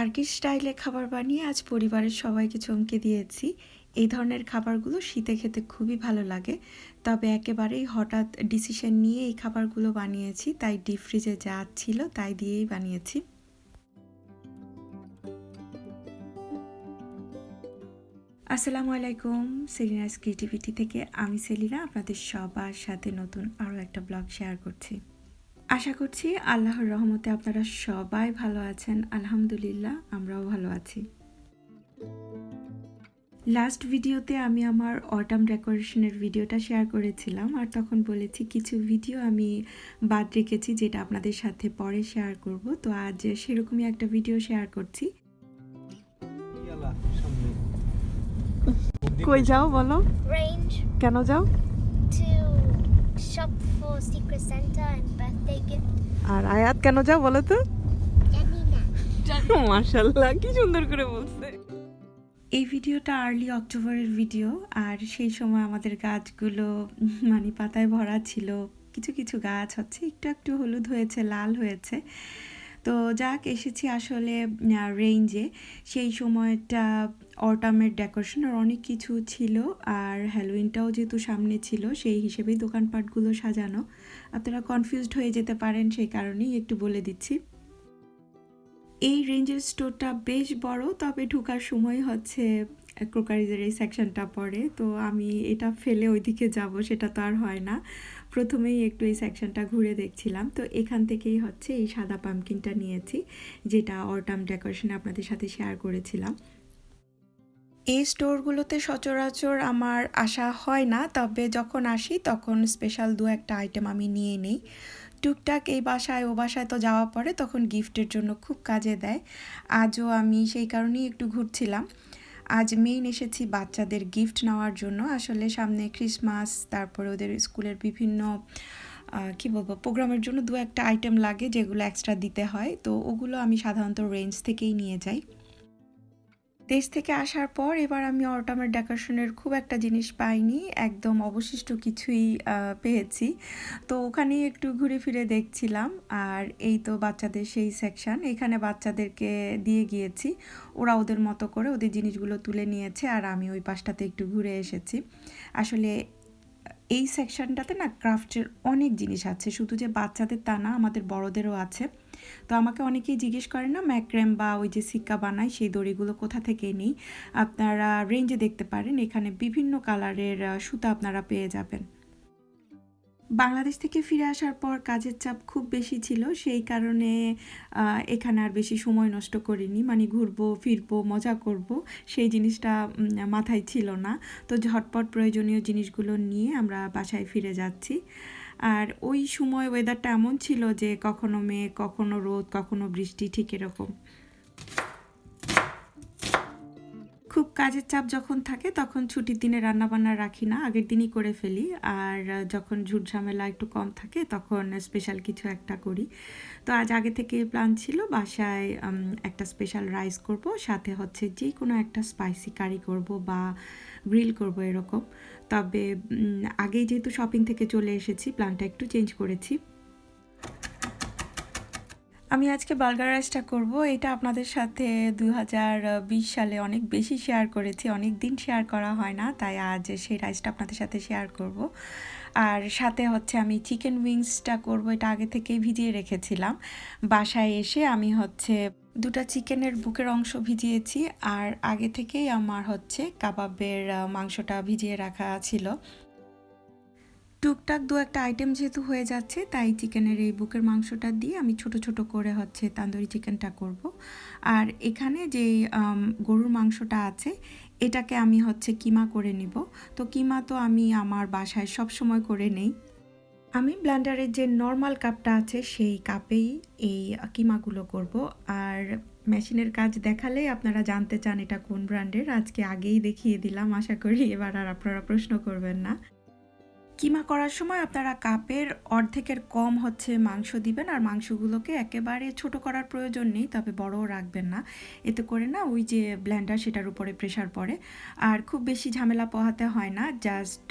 Turkish স্টাইলে খাবার বানিয়ে আজ পরিবারের সবাইকে চমকে দিয়েছি। এই ধরনের খাবারগুলো শীতে খেতে খুবই ভালো লাগে। তবে একেবারেই হঠাৎ ডিসিশন নিয়ে এই খাবারগুলো বানিয়েছি, তাই ডিপ ফ্রিজে যা ছিল তাই দিয়েই বানিয়েছি। আসসালামু আলাইকুম সেলিনাস ক্রিয়েটিভিটি থেকে আমি সেলিনা, আপনাদের সবার সাথে নতুন আরও একটা ব্লগ শেয়ার করছি। আশা করছি আল্লাহর রহমতে আপনারা সবাই ভালো আছেন। আলহামদুলিল্লাহ আমরাও ভালো আছি। লাস্ট ভিডিওতে আমি আমার অটাম ডেকোরেশনের ভিডিওটা শেয়ার করেছিলাম আর তখন বলেছি কিছু ভিডিও আমি বাদ রেখেছি যেটা আপনাদের সাথে পরে শেয়ার করব। তো আজ সেরকমই একটা ভিডিও শেয়ার করছি। কই যাও বলো? কেন যাও? Shop for Secret Santa and birthday gift. আর আয়াত কেন যাও বলো তো Janina. মাশাল্লাহ কি সুন্দর করে বলছে এই ভিডিওটা আর্লি অক্টোবরের ভিডিও আর সেই সময় আমাদের গাছগুলো মানে পাতায় ভরা ছিল কিছু কিছু গাছ হচ্ছে একটু একটু হলুদ হয়েছে লাল হয়েছে তো যাক, এসেছি আসলে রেঞ্জে সেই সময়টা অটামের ডেকোরেশনের অনেক কিছু ছিল। আর হ্যালোইনটাও যেহেতু সামনে ছিল, সেই হিসেবেই দোকানপাটগুলো সাজানো। আপনারা কনফিউজড হয়ে যেতে পারেন, সেই কারণেই একটু বলে দিচ্ছি। এই রেঞ্জের স্টোরটা বেশ বড়, তবে ঢোকার সময় হচ্ছে ক্রোকারিজের এই সেকশনটা পড়ে। তো আমি এটা ফেলে ওইদিকে যাব, সেটা তো আর হয় না। প্রথমেই একটু এই সেকশনটা ঘুরে দেখছিলাম। তো এখান থেকেই হচ্ছে এই সাদা পামকিনটা নিয়েছি, যেটা অটাম ডেকোরেশনে আপনাদের সাথে শেয়ার করেছিলাম। এই স্টোরগুলোতে সচরাচর আমার আসা হয় না, তবে যখন আসি তখন স্পেশাল দু একটা আইটেম আমি নিয়ে নিই। টুকটাক এই বাসায়, ও বাসায় তো যাওয়া পরে তখন গিফটের জন্য খুব কাজে দেয়। আজও আমি সেই কারণেই একটু ঘুরছিলাম। আজ মেইন এসেছি বাচ্চাদের গিফট নেওয়ার জন্য। আসলে সামনে ক্রিসমাস তারপরে ওদের স্কুলের বিভিন্ন কী বলব প্রোগ্রামের জন্য দু একটা আইটেম লাগে যেগুলো এক্সট্রা দিতে হয়। তো ওগুলো আমি সাধারণত রেঞ্জ থেকেই নিয়ে যাই। দেশ থেকে আসার পর এবার আমি অটামের ডেকোরেশনের খুব একটা জিনিস পাইনি, একদম অবশিষ্ট কিছুই পেয়েছি। তো ওখানেই একটু ঘুরে ফিরে দেখছিলাম, আর এই তো বাচ্চাদের সেই সেকশন এখানে বাচ্চাদেরকে দিয়ে গিয়েছি, ওরা ওদের মতো করে ওদের জিনিসগুলো তুলে নিয়েছে, আর আমি ওই পাশটাতে একটু ঘুরে এসেছি। আসলে, এই সেকশনটাতে না ক্রাফটের অনেক জিনিস আছে, শুধু যে বাচ্চাদের তা না, আমাদের বড়দেরও আছে। তো আমাকে অনেকেই জিজ্ঞেস করেন না, ম্যাক্রেম বা ওই যে সিক্কা বানায়, সেই দড়িগুলো কোথা থেকে নিই? আপনারা রেঞ্জে দেখতে পারেন, এখানে বিভিন্ন কালারের সুতা আপনারা পেয়ে যাবেন। বাংলাদেশ থেকে ফিরে আসার পর কাজের চাপ খুব বেশি ছিল, সেই কারণে এখানে আর বেশি সময় নষ্ট করিনি। মানে ঘুরবো, ফিরবো, মজা করব, সেই জিনিসটা মাথায় ছিল না। তো ঝটপট প্রয়োজনীয় জিনিসগুলো নিয়ে আমরা বাসায় ফিরে যাচ্ছি। আর ওই সময় ওয়েদারটা এমন ছিল যে কখনো মেঘ, কখনো রোদ, কখনো বৃষ্টি, ঠিক এরকম। খুব কাজের চাপ যখন থাকে, তখন ছুটির দিনে রান্নাবান্না রাখি না, আগের দিনই করে ফেলি। আর যখন ঝুট ঝামেলা একটু কম থাকে, তখন স্পেশাল কিছু একটা করি। তো আজ আগে থেকে প্ল্যান ছিল বাসায় একটা স্পেশাল রাইস করব, সাথে হচ্ছে যে কোনো একটা স্পাইসি কারি করব বা গ্রিল করব এরকম। তবে আগেই যেহেতু শপিং থেকে চলে এসেছি প্ল্যানটা একটু চেঞ্জ করেছি। আমি আজকে বার্গার রাইসটা করব। এটা আপনাদের সাথে দু হাজার বিশ সালে অনেক বেশি শেয়ার করেছি। অনেক দিন শেয়ার করা হয় না, তাই আজ সেই রাইসটা আপনাদের সাথে শেয়ার করব। আর সাথে হচ্ছে আমি চিকেন উইংসটা করব। এটা আগে থেকেই ভিজিয়ে রেখেছিলাম। বাসায় এসে আমি হচ্ছে দুটা চিকেনের বুকের অংশ ভিজিয়েছি আর আগে থেকেই আমার হচ্ছে কাবাবের মাংসটা ভিজিয়ে রাখা ছিল। টুকটাক দু একটা আইটেম যেহেতু হয়ে যাচ্ছে, তাই চিকেনের এই বুকের মাংসটা দিয়ে আমি ছোট ছোট করে হচ্ছে তান্দুরি চিকেনটা করব। আর এখানে যে গরুর মাংসটা আছে, এটাকে আমি হচ্ছে কিমা করে নিব। তো কিমা তো আমি আমার বাসায় সব সময় করে নেই। আমি ব্লান্ডারের যে নর্মাল কাপটা আছে, সেই কাপেই এই কিমাগুলো করব। আর মেশিনের কাজ দেখালেই আপনারা জানতে চান এটা কোন ব্র্যান্ডের। আজকে আগেই দেখিয়ে দিলাম, আশা করি এবার আর আপনারা প্রশ্ন করবেন না। কিমা করার সময় আপনারা কাপের অর্ধেকের কম হচ্ছে মাংস দিবেন আর মাংসগুলোকে একেবারে ছোট করার প্রয়োজন নেই, তবে বড়ও রাখবেন না। এতে করে না ওই যে ব্ল্যান্ডার সেটার উপরে প্রেশার পড়ে। আর খুব বেশি ঝামেলা পোহাতে হয় না, জাস্ট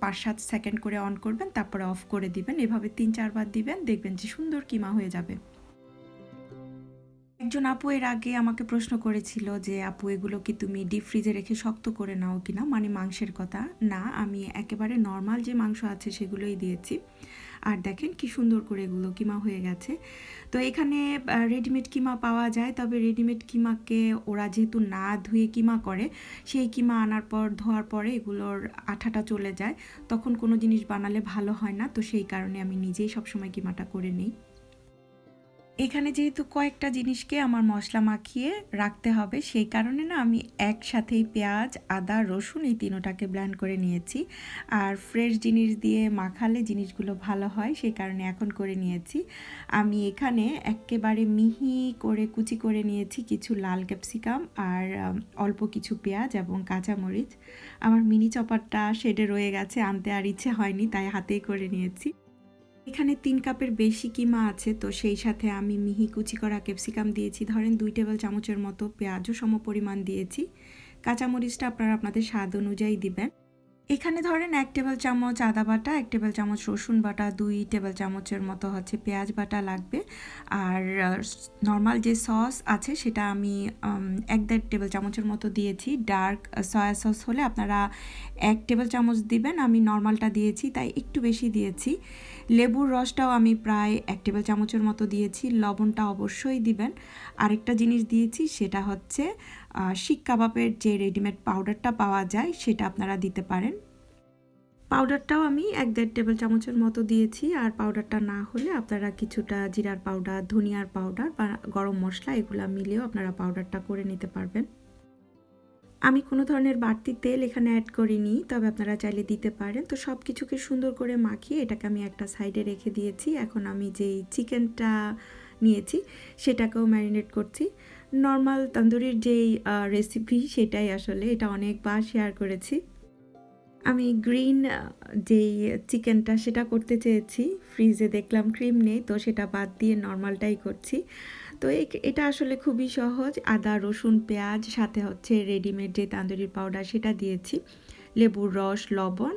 পাঁচ সাত সেকেন্ড করে অন করবেন, তারপরে অফ করে দিবেন। এভাবে তিন চারবার দিবেন, দেখবেন যে সুন্দর কিমা হয়ে যাবে। একজন আপু এর আগে আমাকে প্রশ্ন করেছিল যে, আপু, এগুলো কি তুমি ডিপ ফ্রিজে রেখে শক্ত করে নাও কি না মানে মাংসের কথা। না, আমি একেবারে নর্মাল যে মাংস আছে সেগুলোই দিয়েছি। আর দেখেন কি সুন্দর করে এগুলো কিমা হয়ে গেছে। তো এখানে রেডিমেড কিমা পাওয়া যায়। তবে রেডিমেড কিমাকে ওরা যেহেতু না ধুয়ে কিমা করে, সেই কিমা আনার পর, ধোয়ার পরে এগুলোর আঠাটা চলে যায়। তখন কোনো জিনিস বানালে ভালো হয় না। তো সেই কারণে আমি নিজেই সবসময় কিমাটা করে নিই। এখানে যেহেতু কয়েকটা জিনিসকে আমার মশলা মাখিয়ে রাখতে হবে, সেই কারণে না আমি একসাথেই পেঁয়াজ, আদা, রসুন এই তিনোটাকে ব্ল্যান্ড করে নিয়েছি। আর ফ্রেশ জিনিস দিয়ে মাখালে জিনিসগুলো ভালো হয়, সেই কারণে এখন করে নিয়েছি। আমি এখানে একেবারে মিহি করে কুচি করে নিয়েছি কিছু লাল ক্যাপসিকাম আর অল্প কিছু পেঁয়াজ এবং কাঁচামরিচ। আমার মিনি চপারটা শেডে রয়ে গেছে, আনতে আর ইচ্ছে হয়নি, তাই হাতেই করে নিয়েছি। এখানে তিন কাপের বেশি কিমা আছে, তো সেই সাথে আমি মিহি কুচি করা ক্যাপসিকাম দিয়েছি। ধরেন দুই টেবিল চামচের মতো পেঁয়াজও সম পরিমাণ দিয়েছি। কাঁচামরিচটা আপনারা আপনাদের স্বাদ অনুযায়ী দিবেন। এখানে ধরেন এক টেবিল চামচ আদা বাটা, এক টেবিল চামচ রসুন বাটা, দুই টেবিল চামচের মতো হচ্ছে পেঁয়াজ বাটা লাগবে। আর নর্মাল যে সস আছে সেটা আমি এক দেড় টেবিল চামচের মতো দিয়েছি। ডার্ক সয়া সস হলে আপনারা এক টেবিল চামচ দিবেন। আমি নর্মালটা দিয়েছি, তাই একটু বেশি দিয়েছি। লেবুর রসটাও আমি প্রায় এক টেবিল চামচের মতো দিয়েছি, লবণটা অবশ্যই দিবেন। আরেকটা জিনিস দিয়েছি, সেটা হচ্ছে শিক কাবাবের যে রেডিমেড পাউডারটা পাওয়া যায়, সেটা আপনারা দিতে পারেন। পাউডারটাও আমি এক দেড় টেবিল চামচের মতো দিয়েছি, আর পাউডারটা না হলে আপনারা কিছুটা জিরার পাউডার, ধনিয়ার পাউডার বা গরম মশলা, এগুলো মিলিয়েও আপনারা পাউডারটা করে নিতে পারবেন। আমি কোনো ধরনের বাড়তি তেল এখানে অ্যাড করিনি, তবে আপনারা চাইলে দিতে পারেন। তো সব কিছুকে সুন্দর করে মাখিয়ে এটাকে আমি একটা সাইডে রেখে দিয়েছি। এখন আমি যেই চিকেনটা নিয়েছি, সেটাকেও ম্যারিনেট করছি। নর্মাল তন্দুরির যেই রেসিপি সেটাই আসলে, এটা অনেকবার শেয়ার করেছি। আমি গ্রিন যেই চিকেনটা সেটা করতে চেয়েছি। ফ্রিজে দেখলাম ক্রিম নেই, তো সেটা বাদ দিয়ে নর্মালটাই করছি। তো এটা আসলে খুবই সহজ। আদা, রসুন, পেঁয়াজ, সাথে হচ্ছে রেডিমেড যে তান্দুরির পাউডার সেটা দিয়েছি। লেবুর রস, লবণ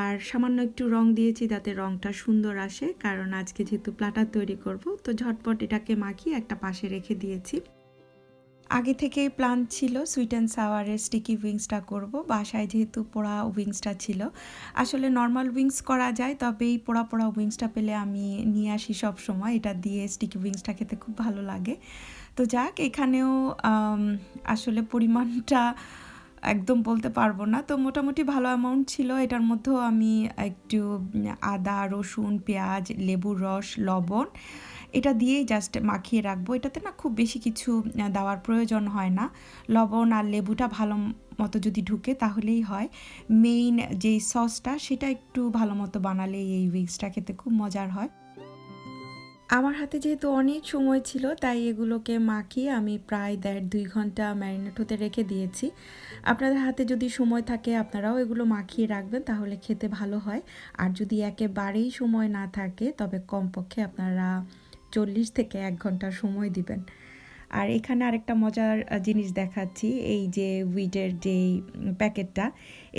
আর সামান্য একটু রং দিয়েছি যাতে রংটা সুন্দর আসে। কারণ আজকে যেহেতু প্লাটার তৈরি করব, তো ঝটপট এটাকে মাখিয়ে একটা পাশে রেখে দিয়েছি। আগে থেকেই প্ল্যান ছিল সুইট অ্যান্ড সাওয়ারের স্টিকি উইংসটা করব। বাসায় যেহেতু পোড়া উইংসটা ছিল। আসলে নর্মাল উইংস করা যায় তবে এই পোড়া পোড়া উইংসটা পেলে আমি নিয়ে আসি সব সময়। এটা দিয়ে স্টিকি উইংসটা খেতে খুব ভালো লাগে। তো যাক, এখানেও আসলে পরিমাণটা একদম বলতে পারব না। তো মোটামুটি ভালো অ্যামাউন্ট ছিল। এটার মধ্যেও আমি একটু আদা, রসুন, পেঁয়াজ, লেবুর রস, লবণ এটা দিয়েই জাস্ট মাখিয়ে রাখব। এটাতে না খুব বেশি কিছু দেওয়ার প্রয়োজন হয় না। লবণ আর লেবুটা ভালো মতো যদি ঢুকে তাহলেই হয়। মেইন যেই সসটা সেটা একটু ভালো মতো বানালে এই উইক্সটা খেতে খুব মজার হয়। আমার হাতে যেহেতু অনেক সময় ছিল, তাই এগুলোকে মাখিয়ে আমি প্রায় দেড় দুই ঘণ্টা ম্যারিনেট হতে রেখে দিয়েছি। আপনাদের হাতে যদি সময় থাকে, আপনারাও এগুলো মাখিয়ে রাখবেন, তাহলে খেতে ভালো হয়। আর যদি একেবারেই সময় না থাকে, তবে কমপক্ষে আপনারা চল্লিশ থেকে এক ঘণ্টা সময় দিবেন। আর এখানে আরেকটা মজার জিনিস দেখাচ্ছি, এই যে উইডের যেই প্যাকেটটা,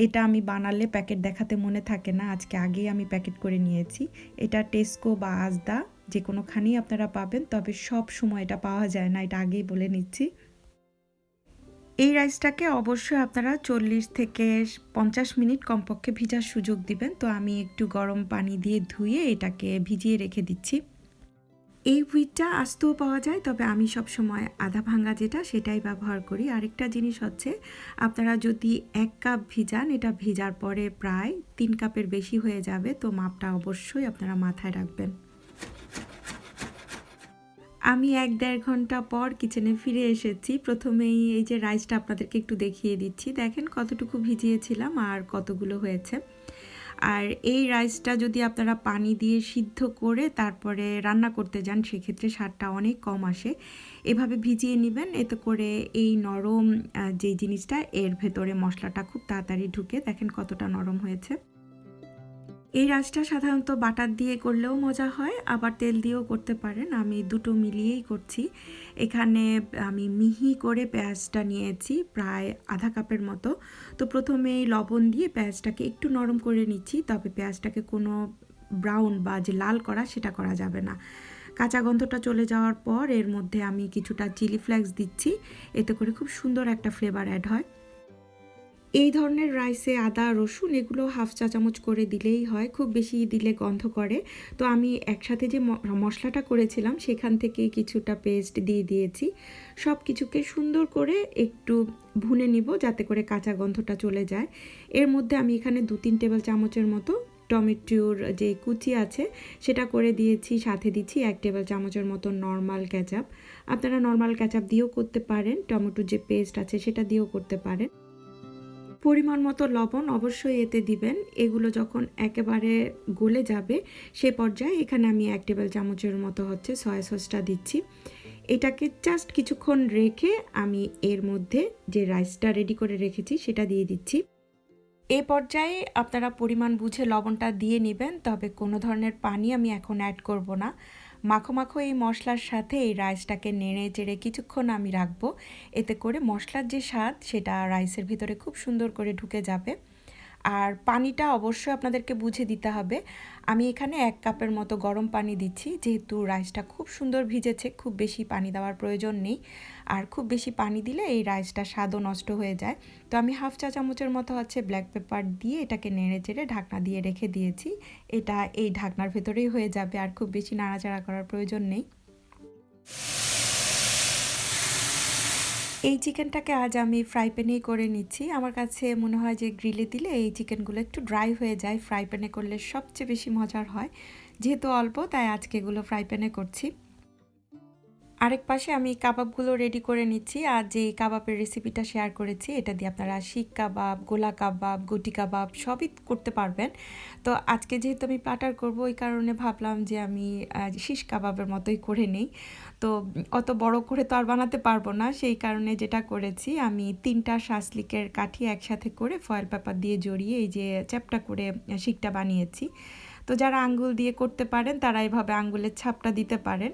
এটা আমি বানালে প্যাকেট দেখাতে মনে থাকে না, আজকে আগেই আমি প্যাকেট করে নিয়েছি। এটা টেস্কো বা আজদা যে কোনোখানেই আপনারা পাবেন, তবে সব সময় এটা পাওয়া যায় না, এটা আগেই বলে নিচ্ছি। এই রাইসটাকে অবশ্যই আপনারা চল্লিশ থেকে পঞ্চাশ মিনিট কমপক্ষে ভিজার সুযোগ দিবেন। তো আমি একটু গরম পানি দিয়ে ধুয়ে এটাকে ভিজিয়ে রেখে দিচ্ছি। এই হুইটটা আস্তেও পাওয়া যায়, তবে আমি সব সময় আধা ভাঙ্গা যেটা সেটাই ব্যবহার করি। আরেকটা জিনিস হচ্ছে, আপনারা যদি এক কাপ ভিজান, এটা ভিজার পরে প্রায় তিন কাপের বেশি হয়ে যাবে, তো মাপটা অবশ্যই আপনারা মাথায় রাখবেন। আমি এক দেড় ঘণ্টা পর কিচেনে ফিরে এসেছি। প্রথমেই এই যে রাইসটা আপনাদেরকে একটু দেখিয়ে দিচ্ছি। দেখেন কতটুকু ভিজিয়েছিলাম আর কতগুলো হয়েছে। আর এই রাইসটা যদি আপনারা পানি দিয়ে সিদ্ধ করে তারপরে রান্না করতে যান, সেক্ষেত্রে স্বাদটা অনেক কম আসে। এভাবে ভিজিয়ে নেবেন, এতে করে এই নরম যে জিনিসটা, এর ভেতরে মশলাটা খুব তাড়াতাড়ি ঢুকে। দেখেন কতটা নরম হয়েছে। এই রাজটা সাধারণত বাটার দিয়ে করলেও মজা হয়, আবার তেল দিয়েও করতে পারেন। আমি দুটো মিলিয়েই করছি। এখানে আমি মিহি করে পেঁয়াজটা নিয়েছি, প্রায় আধা কাপের মতো। তো প্রথমে লবণ দিয়ে পেঁয়াজটাকে একটু নরম করে নিচ্ছি, তবে পেঁয়াজটাকে কোনো ব্রাউন বা যে লাল করা সেটা করা যাবে না। কাঁচা গন্ধটা চলে যাওয়ার পর এর মধ্যে আমি কিছুটা চিলি ফ্লেক্স দিচ্ছি, এতে করে খুব সুন্দর একটা ফ্লেভার অ্যাড হয়। এই ধরনের রাইসে আদা, রসুন এগুলো হাফ চা চামচ করে দিলেই হয়, খুব বেশি দিলে গন্ধ করে। তো আমি একসাথে যে মশলাটা করেছিলাম সেখান থেকে কিছুটা পেস্ট দিয়ে দিয়েছি। সব কিছুকে সুন্দর করে একটু ভুনে নিব যাতে করে কাঁচা গন্ধটা চলে যায়। এর মধ্যে আমি এখানে দু তিন টেবিল চামচের মতো টমেটোর যে কুচি আছে সেটা করে দিয়েছি, সাথে দিচ্ছি এক টেবিল চামচের মতো নর্মাল ক্যাচাপ আপনারা নর্মাল ক্যাচাপ দিয়েও করতে পারেন, টমেটোর যে পেস্ট আছে সেটা দিয়েও করতে পারেন। পরিমাণ মতো লবণ অবশ্যই এতে দিবেন। এগুলো যখন একেবারে গলে যাবে, সে পর্যায়ে এখানে আমি এক টেবিল চামচের মতো হচ্ছে সয়া সসটা দিচ্ছি। এটাকে জাস্ট কিছুক্ষণ রেখে আমি এর মধ্যে যে রাইসটা রেডি করে রেখেছি, সেটা দিয়ে দিচ্ছি। এ পর্যায়ে আপনারা পরিমাণ বুঝে লবণটা দিয়ে নেবেন, তবে কোনো ধরনের পানি আমি এখন অ্যাড করব না। মাখো মাখো এই মশলার সাথে এই রাইসটাকে নেড়ে চেড়ে কিছুক্ষণ আমি রাখব। এতে করে মশলার যে স্বাদ, সেটা রাইসের ভিতরে খুব সুন্দর করে ঢুকে যাবে। আর পানিটা অবশ্যই আপনাদেরকে বুঝে দিতে হবে। আমি এখানে এক কাপের মতো গরম পানি দিচ্ছি, যেহেতু রাইসটা খুব সুন্দর ভিজেছে, খুব বেশি পানি দেওয়ার প্রয়োজন নেই। আর খুব বেশি পানি দিলে এই রাইসটা স্বাদও নষ্ট হয়ে যায়। তো আমি হাফ চা চামচের মতো হচ্ছে ব্ল্যাক পেপার দিয়ে এটাকে নেড়ে চেড়ে ঢাকনা দিয়ে রেখে দিয়েছি। এটা এই ঢাকনার ভেতরেই হয়ে যাবে, আর খুব বেশি নাড়াচাড়া করার প্রয়োজন নেই। এই চিকেনটাকে আজ আমি ফ্রাই প্যানেই করে নিচ্ছি। আমার কাছে মনে হয় যে গ্রিলে দিলে এই চিকেনগুলো একটু ড্রাই হয়ে যায়। ফ্রাই প্যানে করলে সবচেয়ে বেশি মজার হয়। যেহেতু অল্প, তাই আজকে এগুলো ফ্রাই প্যানে করছি। আরেক পাশে আমি কাবাবগুলো রেডি করে নিচ্ছি আর যে কাবাবের রেসিপিটা শেয়ার করেছি, এটা দিয়ে আপনারা শিক কাবাব, গোলা কাবাব, গুটি কাবাব সবই করতে পারবেন। তো আজকে যেহেতু আমি প্লাটার করব, ওই কারণে ভাবলাম যে আমি শিশ কাবাবের মতোই করে নেই। তো অত বড় করে তো আর বানাতে পারব না, সেই কারণে যেটা করেছি, আমি তিনটা শাসলিকের কাঠি একসাথে করে ফয়েল পেপার দিয়ে জড়িয়ে এই যে চ্যাপটা করে শিকটা বানিয়েছি। তো যারা আঙ্গুল দিয়ে করতে পারেন, তারা এভাবে আঙ্গুলের ছাপটা দিতে পারেন।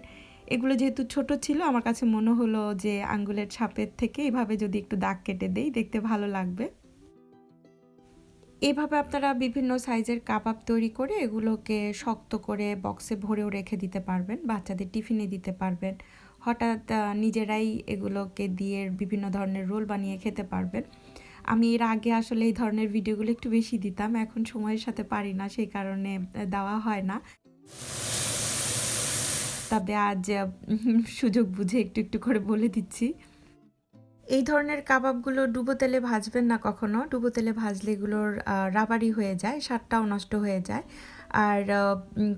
এগুলো যেহেতু ছোট ছিল, আমার কাছে মনে হলো যে আঙ্গুলের ছাপের থেকে এভাবে যদি একটু দাগ কেটে দেই, দেখতে ভালো লাগবে। এভাবে আপনারা বিভিন্ন সাইজের কাবাব তৈরি করে এগুলোকে শক্ত করে বক্সে ভরেও রেখে দিতে পারবেন, বাচ্চাদের টিফিনে দিতে পারবেন। হঠাৎ নিজেরাই এগুলোকে দিয়ে বিভিন্ন ধরনের রোল বানিয়ে খেতে পারবেন। আমি এর আগে আসলে এই ধরনের ভিডিওগুলো একটু বেশি দিতাম, এখন সময়ের সাথে পারি না, সেই কারণে দেওয়া হয় না। তবে আজ সুযোগ বুঝে একটু একটু করে বলে দিচ্ছি। এই ধরনের কাবাবগুলো ডুবো তেলে ভাজবেন না কখনো। ডুবো তেলে ভাজলে এগুলোর রাবারি হয়ে যায়, স্বাদটাও নষ্ট হয়ে যায়। আর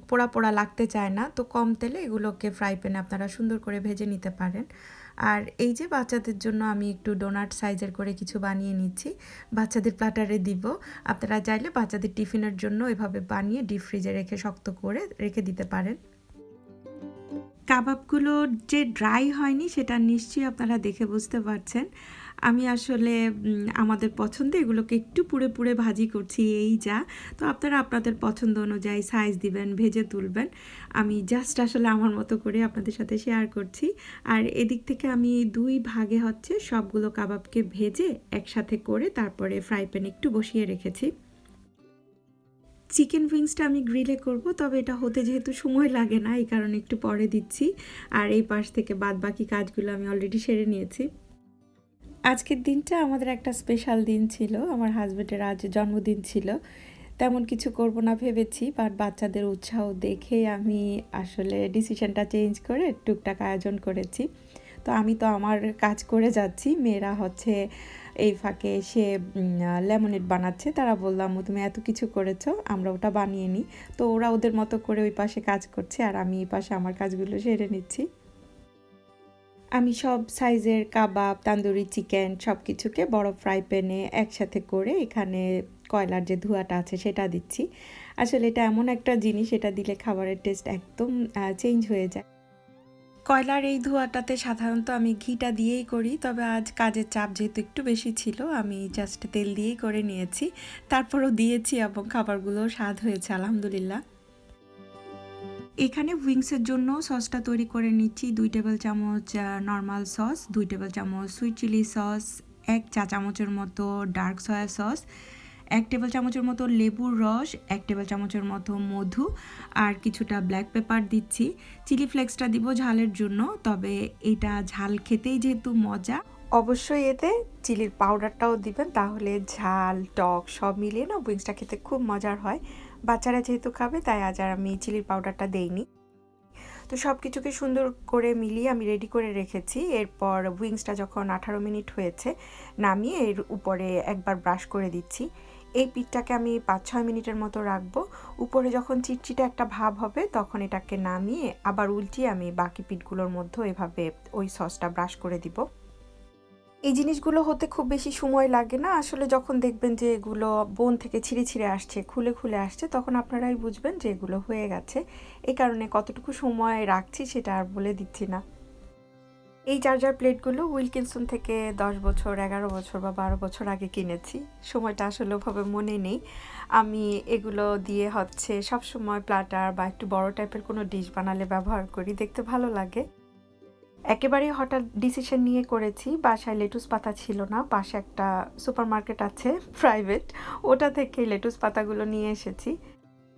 পোড়া পোড়া লাগতে চায় না, তো কম তেলে এগুলোকে ফ্রাই প্যানে আপনারা সুন্দর করে ভেজে নিতে পারেন। আর এই যে বাচ্চাদের জন্য আমি একটু ডোনাট সাইজের করে কিছু বানিয়ে নিচ্ছি, বাচ্চাদের প্লাটারে দিব। আপনারা চাইলে বাচ্চাদের টিফিনের জন্য এভাবে বানিয়ে ডিপ ফ্রিজে রেখে শক্ত করে রেখে দিতে পারেন। কাবাবগুলো যে ড্রাই হয়নি, সেটা নিশ্চয়ই আপনারা দেখে বুঝতে পারছেন। আমি আসলে আমাদের পছন্দে এগুলোকে একটু পুড়ে পুড়ে ভাজি করছি, এই যা। তো আপনারা আপনাদের পছন্দ অনুযায়ী সাইজ দিবেন, ভেজে তুলবেন। আমি জাস্ট আসলে আমার মতো করে আপনাদের সাথে শেয়ার করছি। আর এদিক থেকে আমি দুই ভাগে হচ্ছে সবগুলো কাবাবকে ভেজে একসাথে করে তারপরে ফ্রাই প্যান একটু বসিয়ে রেখেছি। চিকেন উইংসটা আমি গ্রিলে করব, তবে এটা হতে যেহেতু সময় লাগে না, এই কারণে একটু পরে দিচ্ছি। আর এই পাশ থেকে বাদ বাকি কাজগুলো আমি অলরেডি সেরে নিয়েছি। আজকের দিনটা আমাদের একটা স্পেশাল দিন ছিল, আমার হাজব্যান্ডের আজ জন্মদিন ছিল। তেমন কিছু করব না ভেবেছি বাট বাচ্চাদের উৎসাহ দেখে আমি আসলে ডিসিশনটা চেঞ্জ করে টুকটাক আয়োজন করেছি। তো আমি তো আমার কাজ করে যাচ্ছি। মেয়েরা হচ্ছে এই ফাঁকে সে লেমনেড বানাচ্ছে। তারা বললাম তুমি এত কিছু করেছ, আমরা ওটা বানিয়ে নিই। তো ওরা ওদের মতো করে ওই পাশে কাজ করছে আর আমি এই পাশে আমার কাজগুলো সেরে নিচ্ছি। আমি সব সাইজের কাবাব, তান্দুরি চিকেন সব কিছুকে বড় ফ্রাই প্যানে একসাথে করে এখানে কয়লার যে ধোঁয়াটা আছে সেটা দিচ্ছি। আসলে এটা এমন একটা জিনিস, এটা দিলে খাবারের টেস্ট একদম চেঞ্জ হয়ে যায়। কয়লার এই ধোয়াটাতে সাধারণত আমি ঘিটা দিয়েই করি, তবে আজ কাজের চাপ যেহেতু একটু বেশি ছিল, আমি জাস্ট তেল দিয়েই করে নিয়েছি। তারপরও দিয়েছি এবং খাবারগুলো স্বাদ হয়েছে, আলহামদুলিল্লাহ। এখানে উইংসের জন্য সসটা তৈরি করে নিচ্ছি, দুই টেবিল চামচ নর্মাল সস দুই টেবিল চামচ সুইট চিলি সস এক চা চামচের মতো ডার্ক সয়া সস এক টেবিল চামচের মতো লেবুর রস, এক টেবিল চামচের মতো মধু আর কিছুটা ব্ল্যাক পেপার দিচ্ছি। চিলি ফ্লেক্সটা দিব ঝালের জন্য, তবে এটা ঝাল খেতেই যেহেতু মজা। অবশ্যই এতে চিলির পাউডারটাও দিবেন, তাহলে ঝাল, টক সব মিলিয়ে না উইংসটা খেতে খুব মজার হয়। বাচ্চারা যেহেতু খাবে, তাই আজ আর আমি চিলির পাউডারটা দেইনি। তো সব কিছুকে সুন্দর করে মিলিয়ে আমি রেডি করে রেখেছি। এরপর উইংসটা যখন আঠারো মিনিট হয়েছে, নামিয়ে এর উপরে একবার ব্রাশ করে দিচ্ছি। এই পিঠটাকে আমি পাঁচ ছয় মিনিটের মতো রাখব। উপরে যখন চিটচিটে একটা ভাব হবে, তখন এটাকে নামিয়ে আবার উল্টিয়ে আমি বাকি পিঠগুলোর মধ্যেও এভাবে ওই সসটা ব্রাশ করে দিব। এই জিনিসগুলো হতে খুব বেশি সময় লাগে না। আসলে যখন দেখবেন যে এগুলো বোন থেকে ছিঁড়ে ছিঁড়ে আসছে, খুলে খুলে আসছে, তখন আপনারাই বুঝবেন যে এগুলো হয়ে গেছে। এই কারণে কতটুকু সময় রাখছি সেটা আর বলে দিচ্ছি না। এই চার্জার প্লেটগুলো উইলকিনসন থেকে দশ বছর, এগারো বছর বা বারো বছর আগে কিনেছি। সময়টা আসলে ওভাবে মনে নেই। আমি এগুলো দিয়ে হচ্ছে সব সময় প্লাটার বা একটু বড় টাইপের কোনো ডিশ বানালে ব্যবহার করি, দেখতে ভালো লাগে। একেবারেই হঠাৎ ডিসিশন নিয়ে করেছি, বাসায় লেটুস পাতা ছিল না, পাশে একটা সুপার মার্কেট আছে, প্রাইভেট। ওটা থেকে লেটুস পাতাগুলো নিয়ে এসেছি।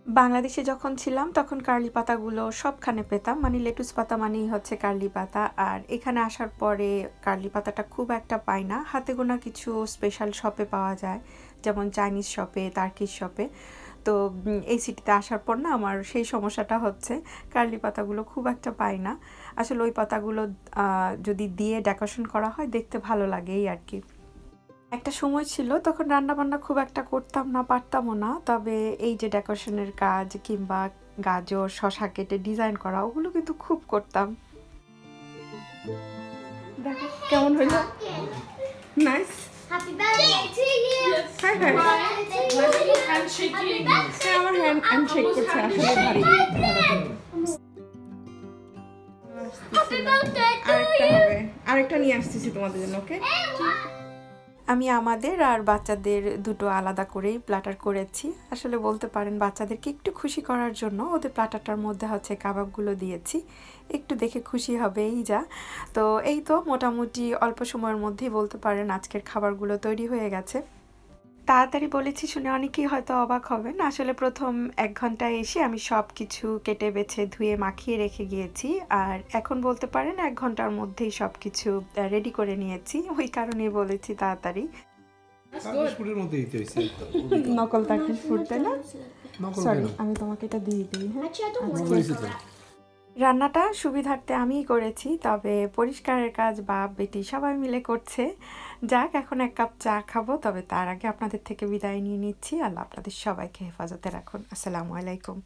বাংলাদেশে যখন ছিলাম, তখন কার্লি পাতাগুলো সবখানে পেতাম। মানে লেটুস পাতা মানেই হচ্ছে কার্লি পাতা। আর এখানে আসার পরে কার্লি পাতাটা খুব একটা পাই না। হাতে গোনা কিছু স্পেশাল শপে পাওয়া যায়। যেমন চাইনিজ শপে তার্কিশ শপে তো এই সিটিতে আসার পর না আমার সেই সমস্যাটা হচ্ছে। কার্লি পাতাগুলো খুব একটা পাই না। আসলে ওই পাতাগুলো যদি দিয়ে ডেকোরেশন করা হয়, দেখতে ভালো লাগেই আর কি। একটা সময় ছিল তখন রান্না বান্না খুব একটা করতাম না পারতামও না। তবে এই যে ডেকোরেশনের কাজ কিংবা গাজর শশা কেটে ডিজাইন করা ওগুলো কিন্তু খুব করতাম। দেখো কেমন হইল nice Happy birthday to you. Hi hi হ্যাঁ আমার হ্যান্ড হ্যান্ডশেক করছে আসলে ভারী। আরেকটা হবে। আরেকটা নিয়ে আসতেছি তোমাদের জন্য ওকে you. আমি আমাদের আর বাচ্চাদের দুটো আলাদা করেই প্লাটার করেছি। আসলে বলতে পারেন বাচ্চাদেরকে একটু খুশি করার জন্য ওদের প্লাটারটার মধ্যে হচ্ছে কাবাবগুলো দিয়েছি। একটু দেখে খুশি হবে এই যা তো এই তো মোটামুটি অল্প সময়ের মধ্যেই বলতে পারেন আজকের খাবারগুলো তৈরি হয়ে গেছে। তাড়াতাড়ি বলেছি শুনে অনেকেই হয়তো অবাক হবেন। আসলে প্রথম এক ঘন্টায় এসে আমি সব কিছু কেটে বেছে ধুয়ে মাখিয়ে রেখে গিয়েছি। আর এখন বলতে পারেন এক ঘণ্টার মধ্যেই সব কিছু রেডি করে নিয়েছি। ওই কারণেই বলেছি তাড়াতাড়ি। নকল তাকিস ফুড তাই না? সরি আমি তোমাকে এটা দিয়ে দিই হ্যাঁ? রান্নাটা সুবিধার্থে আমিই করেছি, তবে পরিষ্কারের কাজ বাপ বেটি সবাই মিলে করছে। যাক, এখন এক কাপ চা খাব, তবে তার আগে আপনাদের থেকে বিদায় নিয়ে নিচ্ছি। আল্লাহ আপনাদের সবাইকে হেফাজতে রাখুন। আসসালামু আলাইকুম।